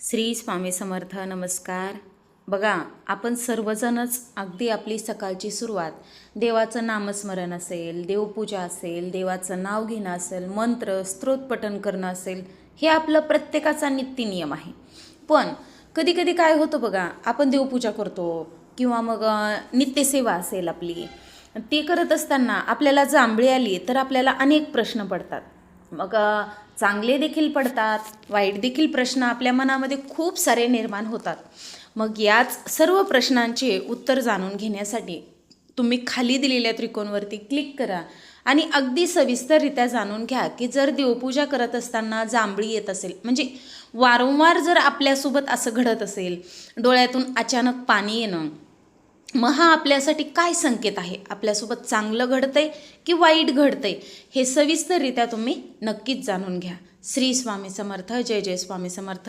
श्री स्वामी समर्थ नमस्कार. बघा आपण सर्वजणच अगदी आपली सकाळची सुरुवात देवाचं नामस्मरण असेल देवपूजा असेल देवाचं नाव घेणं असेल मंत्र स्त्रोतपठन करणं असेल हे आपलं प्रत्येकाचा नित्यनियम आहे. पण कधी कधी काय होतं बघा आपण देवपूजा करतो किंवा मग नित्यसेवा असेल आपली ते करत असताना आपल्याला जांभळी आली तर आपल्याला अनेक प्रश्न पडतात. मग चांगले देखील पडतात वाईट देखील प्रश्न आपल्या मनामध्ये खूप सारे निर्माण होतात. मग याच सर्व प्रश्नांचे उत्तर जाणून घेण्यासाठी तुम्ही खाली दिलेल्या त्रिकोणवरती क्लिक करा आणि अगदी सविस्तररित्या जाणून घ्या की जर देवपूजा करत असताना जांभळी येत असेल म्हणजे वारंवार जर आपल्यासोबत असं घडत असेल डोळ्यातून अचानक पाणी येणं मग हा आपल्यासाठी काय संकेत आहे? आपल्यासोबत चांगलं घडतंय की वाईट घडतंय? हे सविस्तररित्या तुम्ही नक्कीच जाणून घ्या. श्री स्वामी समर्थ जय जय स्वामी समर्थ.